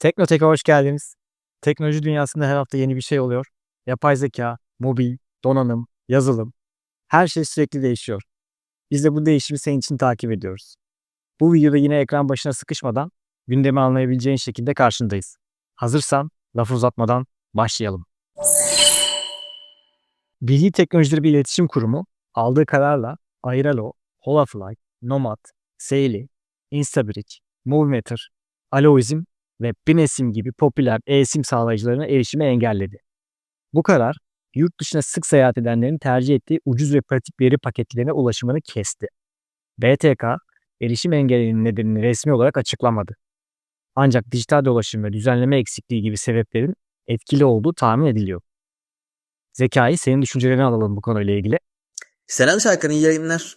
Teknotek'e hoş geldiniz. Teknoloji dünyasında her hafta yeni bir şey oluyor. Yapay zeka, mobil, donanım, yazılım. Her şey sürekli değişiyor. Biz de bu değişimi senin için takip ediyoruz. Bu videoda yine ekran başına sıkışmadan gündemi anlayabileceğin şekilde karşındayız. Hazırsan lafı uzatmadan başlayalım. Bilgi Teknolojileri bir iletişim kurumu aldığı kararla Airalo, Holafly, Nomad, Seili, Instabridge, Movimeter, Aloizm ve Binesim gibi popüler e-sim sağlayıcılarına erişimi engelledi. Bu karar, yurt dışına sık seyahat edenlerin tercih ettiği ucuz ve pratik veri paketlerine ulaşımını kesti. BTK, erişim engelinin nedenini resmi olarak açıklamadı. Ancak dijital dolaşım ve düzenleme eksikliği gibi sebeplerin etkili olduğu tahmin ediliyor. Zekai senin düşüncelerini alalım bu konuyla ilgili. Selam Şarkan'ın iyi yayınlar.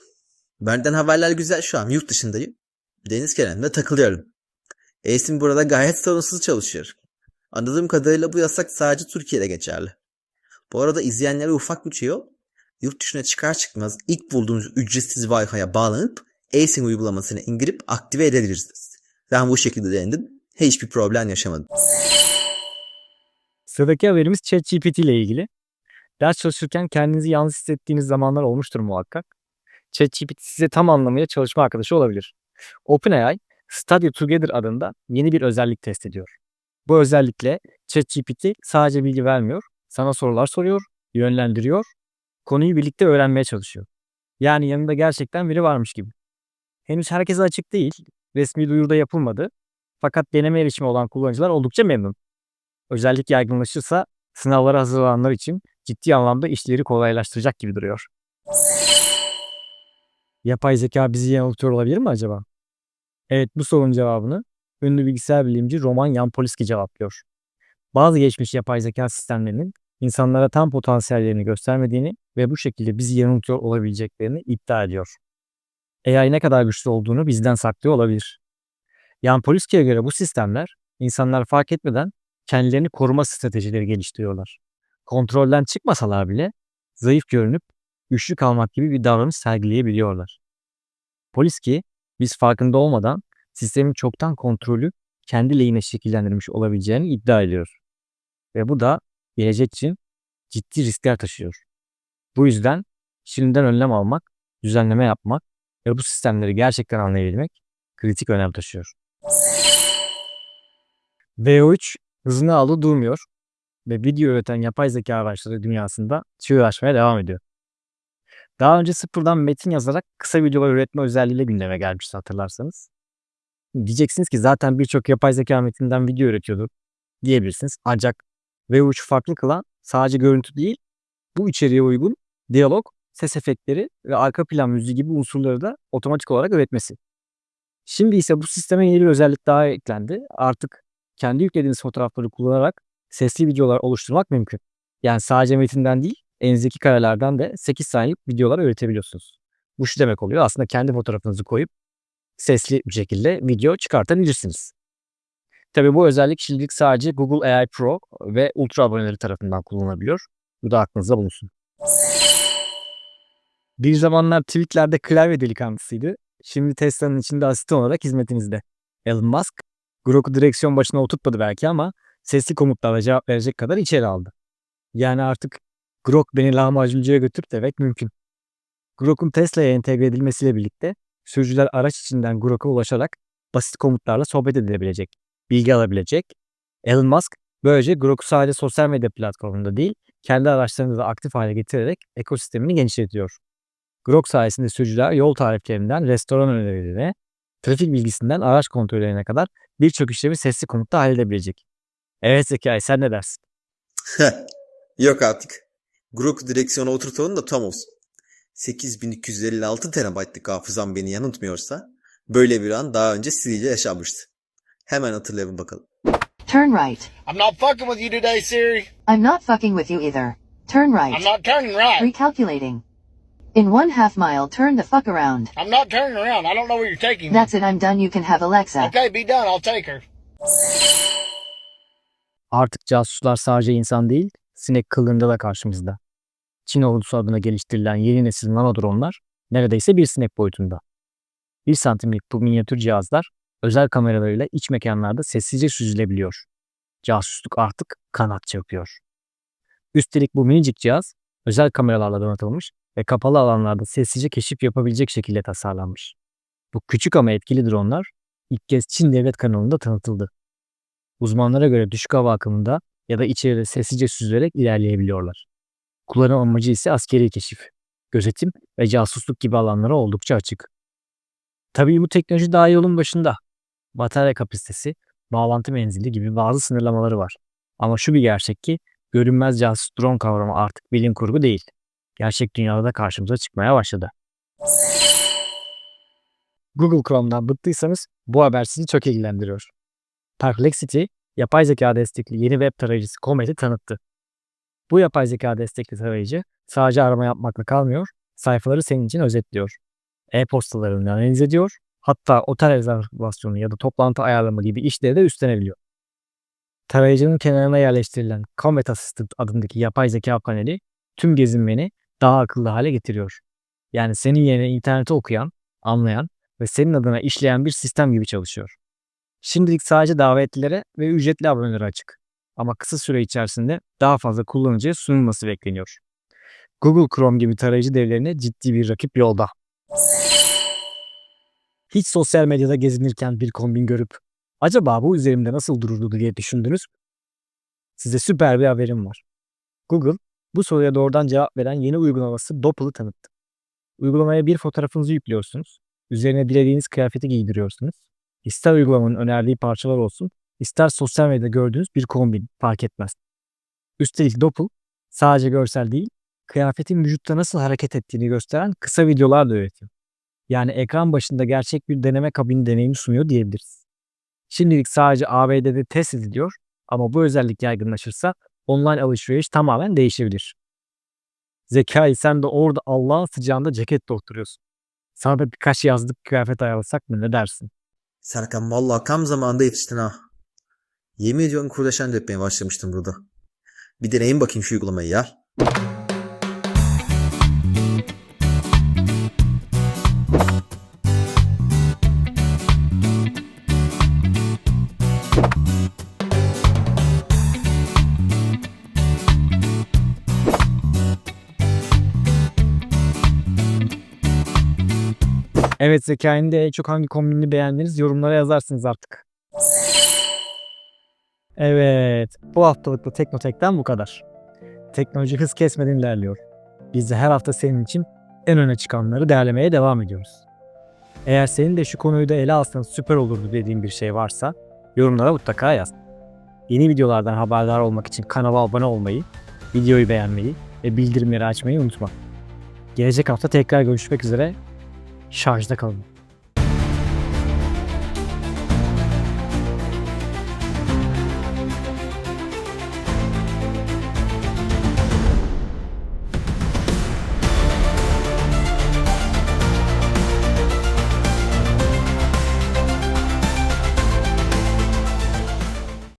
Benden haberler güzel şu an yurt dışındayım. Deniz kenarında takılıyorum. Esim burada gayet sorunsuz çalışıyor. Anladığım kadarıyla bu yasak sadece Türkiye'de geçerli. Bu arada izleyenlere ufak bir şey yok. Yurt dışına çıkar çıkmaz ilk bulduğunuz ücretsiz Wi-Fi'ye bağlanıp eSIM uygulamasını indirip aktive edebilirsiniz. Ben bu şekilde denedim. Hiçbir problem yaşamadım. Sıradaki haberimiz ChatGPT ile ilgili. Ders çalışırken kendinizi yalnız hissettiğiniz zamanlar olmuştur muhakkak. ChatGPT size tam anlamıyla çalışma arkadaşı olabilir. OpenAI, Study Together adında yeni bir özellik test ediyor. Bu özellikle ChatGPT sadece bilgi vermiyor, sana sorular soruyor, yönlendiriyor, konuyu birlikte öğrenmeye çalışıyor. Yani yanında gerçekten biri varmış gibi. Henüz herkese açık değil, resmi duyuruda yapılmadı. Fakat deneme erişimi olan kullanıcılar oldukça memnun. Özellik yaygınlaşırsa sınavlara hazırlananlar için ciddi anlamda işleri kolaylaştıracak gibi duruyor. Yapay zeka bizi yanıltıyor olabilir mi acaba? Evet bu sorunun cevabını ünlü bilgisayar bilimci Roman Yampolsky cevaplıyor. Bazı geçmiş yapay zeka sistemlerinin insanlara tam potansiyellerini göstermediğini ve bu şekilde bizi yanıltıyor olabileceklerini iddia ediyor. AI ne kadar güçlü olduğunu bizden saklıyor olabilir. Yampolsky'ye göre bu sistemler insanlar fark etmeden kendilerini koruma stratejileri geliştiriyorlar. Kontrolden çıkmasalar bile zayıf görünüp güçlü kalmak gibi bir davranış sergileyebiliyorlar. Polis ki biz farkında olmadan sistemin çoktan kontrolü kendi lehine şekillendirmiş olabileceğini iddia ediyor. Ve bu da gelecek için ciddi riskler taşıyor. Bu yüzden şimdiden önlem almak, düzenleme yapmak ve bu sistemleri gerçekten anlayabilmek kritik önem taşıyor. VO3 hızını aldı durmuyor ve video üreten yapay zeka araçları dünyasında çığır açmaya devam ediyor. Daha önce sıfırdan metin yazarak kısa videolar üretme özelliğiyle gündeme gelmişti hatırlarsanız. Diyeceksiniz ki zaten birçok yapay zeka metinden video üretiyordu diyebilirsiniz. Ancak V3 farklı kılan sadece görüntü değil, bu içeriğe uygun diyalog, ses efektleri ve arka plan müziği gibi unsurları da otomatik olarak üretmesi. Şimdi ise bu sisteme yeni bir özellik daha eklendi. Artık kendi yüklediğiniz fotoğrafları kullanarak sesli videolar oluşturmak mümkün. Yani sadece metinden değil, elinizdeki karelerden de 8 saniyelik videolar üretebiliyorsunuz. Bu şu demek oluyor. Aslında kendi fotoğrafınızı koyup sesli bir şekilde video çıkartabilirsiniz. Tabi bu özellik şimdilik sadece Google AI Pro ve Ultra aboneleri tarafından kullanılabiliyor. Bu da aklınızda bulunsun. Bir zamanlar tweetlerde klavye delikanlısıydı. Şimdi Tesla'nın içinde asistan olarak hizmetinizde. Elon Musk, Grok'u direksiyon başına oturtmadı belki ama sesli komutlarla cevap verecek kadar içeri aldı. Yani artık Grok beni lahmacuncuya götür demek mümkün. Grok'un Tesla'ya entegre edilmesiyle birlikte sürücüler araç içinden Grok'a ulaşarak basit komutlarla sohbet edilebilecek, bilgi alabilecek. Elon Musk böylece Grok'u sadece sosyal medya platformunda değil, kendi araçlarını da aktif hale getirerek ekosistemini genişletiyor. Grok sayesinde sürücüler yol tariflerinden restoran önerilerine, trafik bilgisinden araç kontrollerine kadar birçok işlemi sesli komutta halledebilecek. Evet Zekai sen ne dersin? Yok artık. Grok direksiyona oturtalım da tam olsun. 8256 TB'lık hafızam beni yanıltmıyorsa böyle bir an daha önce Siri ile yaşanmıştı. Hemen hatırlayalım bakalım. Turn right. I'm not fucking with you today, Siri. I'm not fucking with you either. Turn right. I'm not turning right. Recalculating. In one half mile, turn the fuck around. I'm not turning around. I don't know where you're taking me. That's it, I'm done. You can have Alexa. Okay, be done. I'll take her. Artık casuslar sadece insan değil, sinek kılığında da karşımızda. Çin ordusu adına geliştirilen yeni nesil nanodronlar neredeyse bir sinek boyutunda. 1 santimlik bu minyatür cihazlar özel kameralarıyla iç mekanlarda sessizce süzülebiliyor. Casusluk artık kanat çırpıyor. Üstelik bu minicik cihaz özel kameralarla donatılmış ve kapalı alanlarda sessizce keşif yapabilecek şekilde tasarlanmış. Bu küçük ama etkili dronlar ilk kez Çin devlet kanalında tanıtıldı. Uzmanlara göre düşük hava akımında ya da içeride sessizce süzülerek ilerleyebiliyorlar. Kullanım amacı ise askeri keşif, gözetim ve casusluk gibi alanlara oldukça açık. Tabii bu teknoloji daha yolun başında. Batarya kapasitesi, bağlantı menzili gibi bazı sınırlamaları var. Ama şu bir gerçek ki görünmez casus drone kavramı artık bilim kurgu değil. Gerçek dünyada da karşımıza çıkmaya başladı. Google Chrome'dan bıktıysanız bu haber sizi çok ilgilendiriyor. Perplexity, yapay zeka destekli yeni web tarayıcısı Comet'i tanıttı. Bu yapay zeka destekli tarayıcı sadece arama yapmakla kalmıyor, sayfaları senin için özetliyor. E-postalarını analiz ediyor, hatta otel rezervasyonu ya da toplantı ayarlama gibi işleri de üstlenebiliyor. Tarayıcının kenarına yerleştirilen Comet Assistant adındaki yapay zeka paneli tüm gezinmeni daha akıllı hale getiriyor. Yani senin yerine interneti okuyan, anlayan ve senin adına işleyen bir sistem gibi çalışıyor. Şimdilik sadece davetlilere ve ücretli abonelere açık. Ama kısa süre içerisinde daha fazla kullanıcıya sunulması bekleniyor. Google Chrome gibi tarayıcı devlerine ciddi bir rakip yolda. Hiç sosyal medyada gezinirken bir kombin görüp acaba bu üzerimde nasıl dururdu diye düşündünüz? Size süper bir haberim var. Google bu soruya doğrudan cevap veren yeni uygulaması Doppel'ı tanıttı. Uygulamaya bir fotoğrafınızı yüklüyorsunuz. Üzerine dilediğiniz kıyafeti giydiriyorsunuz. İster uygulamanın önerdiği parçalar olsun, ister sosyal medyada gördüğünüz bir kombin fark etmez. Üstelik Doppel sadece görsel değil, kıyafetin vücutta nasıl hareket ettiğini gösteren kısa videolar da üretiyor. Yani ekran başında gerçek bir deneme kabini deneyimi sunuyor diyebiliriz. Şimdilik sadece ABD'de test ediliyor ama bu özellik yaygınlaşırsa online alışveriş tamamen değişebilir. Zekai sen de orada Allah'ın sıcağında ceketle oturuyorsun. Sana da birkaç yazlık kıyafet ayarlasak mı ne dersin? Serkan vallahi tam zamanında yetiştin ha. Yemin ediyorum kurdeşen dökmeye başlamıştım burada. Bir deneyim bakayım şu uygulamayı ya. Evet Zekai'nin de en çok hangi kombinini beğendiniz yorumlara yazarsınız artık. Evet, bu haftalık da Teknotek'ten bu kadar. Teknoloji hız kesmeden ilerliyor. Biz de her hafta senin için en öne çıkanları değerlemeye devam ediyoruz. Eğer senin de şu konuyu da ele alsanız süper olurdu dediğin bir şey varsa yorumlara mutlaka yaz. Yeni videolardan haberdar olmak için kanala abone olmayı, videoyu beğenmeyi ve bildirimleri açmayı unutma. Gelecek hafta tekrar görüşmek üzere. Şarjda kalın.